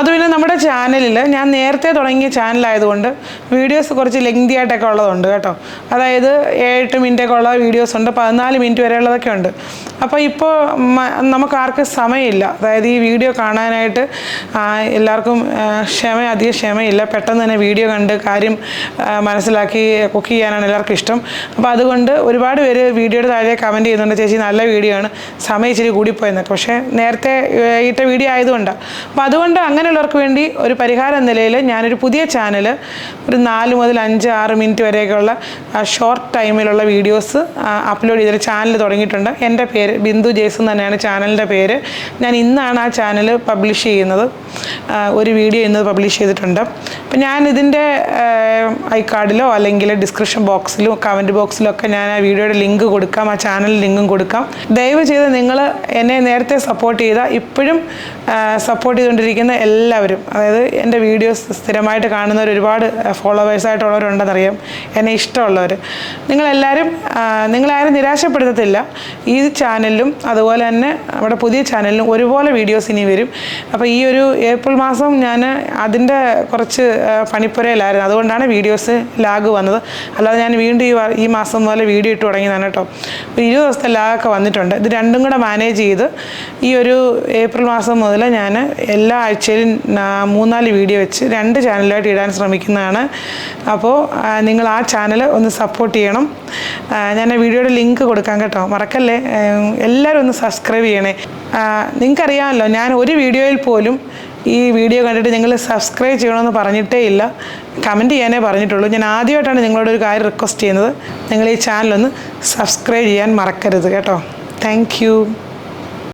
അത് പിന്നെ നമ്മുടെ ചാനലിൽ ഞാൻ നേരത്തെ തുടങ്ങിയ ചാനലായതുകൊണ്ട് വീഡിയോസ് കുറച്ച് ലെങ്തി ആയിട്ടൊക്കെ ഉള്ളതുണ്ട് കേട്ടോ. അതായത് എട്ട് മിനിറ്റൊക്കെ ഉള്ള വീഡിയോസ് ഉണ്ട് പതിനാല് മിനിറ്റ് വരെ ഉള്ളതൊക്കെ ഉണ്ട്. അപ്പോൾ ഇപ്പോൾ നമുക്ക് ആർക്കും സമയമില്ല. അതായത് ഈ വീഡിയോ കാണാനായിട്ട് എല്ലാവർക്കും ക്ഷമ അധികം ക്ഷമയില്ല. പെട്ടെന്ന് തന്നെ വീഡിയോ കണ്ട് കാര്യം മനസ്സിലാക്കി കുക്ക് ചെയ്യാനാണ് എല്ലാവർക്കും ഇഷ്ടം. അപ്പോൾ അതുകൊണ്ട് ഒരുപാട് പേര് വീഡിയോയുടെ താഴെ കമന്റ് ചെയ്യുന്നുണ്ട് ചേച്ചി നല്ല വീഡിയോ ആണ്. സമയം ഇച്ചിരി കൂടിപ്പോയെന്നൊക്കെ പക്ഷേ നേരത്തെ ഇട്ട വീഡിയോ ആയതുകൊണ്ടാണ് അപ്പോൾ അതുകൊണ്ട് അങ്ങനെയുള്ളവർക്ക് വേണ്ടി ഒരു പരിഹാരം എന്ന നിലയിൽ ഞാനൊരു പുതിയ ചാനൽ ഒരു നാല് മുതൽ അഞ്ച് ആറ് മിനിറ്റ് വരെയൊക്കെയുള്ള ഷോർട്ട് ടൈമിലുള്ള വീഡിയോസ് അപ്ലോഡ് ചെയ്തൊരു ചാനൽ തുടങ്ങിയിട്ടുണ്ട്. എന്റെ പേര് ബിന്ദു ജേസൺ തന്നെയാണ് ചാനലിന്റെ പേര്. ഞാൻ ഇന്നാണ് ആ ചാനൽ പബ്ലിഷ് ചെയ്യുന്നത്. ഒരു വീഡിയോ ഇന്ന് പബ്ലിഷ് ചെയ്തിട്ടുണ്ട്. അപ്പം ഞാൻ ഇതിന്റെ ഐ കാർഡിലോ അല്ലെങ്കിൽ ഡിസ്ക്രിപ്ഷൻ ബോക്സിലോ കമന്റ് ബോക്സിലോ ഒക്കെ ഞാൻ ആ വീഡിയോയുടെ ലിങ്ക് കൊടുക്കാം ആ ചാനൽ ലിങ്കും കൊടുക്കാം. ദയവ് ചെയ്ത് നിങ്ങൾ എന്നെ നേരത്തെ സപ്പോർട്ട് ചെയ്ത ഇപ്പോഴും സപ്പോർട്ട് ചെയ്തുകൊണ്ടിരിക്കുന്ന എല്ലാവരും അതായത് എന്റെ വീഡിയോസ് സ്ഥിരമായിട്ട് കാണുന്നവർ ഒരുപാട് ഫോളോവേഴ്സായിട്ടുള്ളവരുണ്ടെന്നറിയാം എന്നെ ഇഷ്ടമുള്ളവർ നിങ്ങളെല്ലാവരും നിങ്ങളാരും നിരാശപ്പെടുത്തത്തില്ല. ഈ ചാനലിലും അതുപോലെ തന്നെ നമ്മുടെ പുതിയ ചാനലിലും ഒരുപോലെ വീഡിയോസ് ഇനി വരും. അപ്പോൾ ഈ ഒരു ഏപ്രിൽ മാസം ഞാൻ അതിന്റെ കുറച്ച് പണിപ്പുരയിലായിരുന്നു. അതുകൊണ്ടാണ് വീഡിയോസ് ലാഗ് വന്നത്. അല്ലാതെ ഞാൻ വീണ്ടും ഈ ഈ മാസം മുതൽ വീഡിയോ ഇട്ട് തുടങ്ങിയതാണ് കേട്ടോ. ഇരുപത് ദിവസത്തെ ലാഗൊക്കെ വന്നിട്ടുണ്ട്. ഇത് രണ്ടും കൂടെ മാനേജ് ചെയ്ത് ഈ ഒരു ഏപ്രിൽ മാസം മുതൽ ഞാൻ എല്ലാ ആഴ്ചയിലും മൂന്നാൽ വീഡിയോ വെച്ച് രണ്ട് ചാനലായിട്ട് ഇടാൻ ശ്രമിക്കുന്നതാണ്. അപ്പോൾ നിങ്ങൾ ആ ചാനൽ ഒന്ന് സപ്പോർട്ട് ചെയ്യണം. ഞാൻ ആ വീഡിയോയുടെ ലിങ്ക് കൊടുക്കാം കേട്ടോ. മറക്കല്ലേ? എല്ലാവരും ഒന്ന് സബ്സ്ക്രൈബ് ചെയ്യണേ. നിങ്ങൾക്കറിയാമല്ലോ ഞാൻ ഒരു വീഡിയോയിൽ പോലും ഈ വീഡിയോ കണ്ടിട്ട് നിങ്ങൾ സബ്സ്ക്രൈബ് ചെയ്യണമെന്ന് പറഞ്ഞിട്ടേ ഇല്ല. കമന്റ് ചെയ്യാനേ പറഞ്ഞിട്ടുള്ളൂ. ഞാൻ ആദ്യമായിട്ടാണ് നിങ്ങളോട് ഒരു കാര്യം റിക്വസ്റ്റ് ചെയ്യുന്നത്. നിങ്ങൾ ഈ ചാനലൊന്ന് സബ്സ്ക്രൈബ് ചെയ്യാൻ മറക്കരുത് കേട്ടോ. താങ്ക്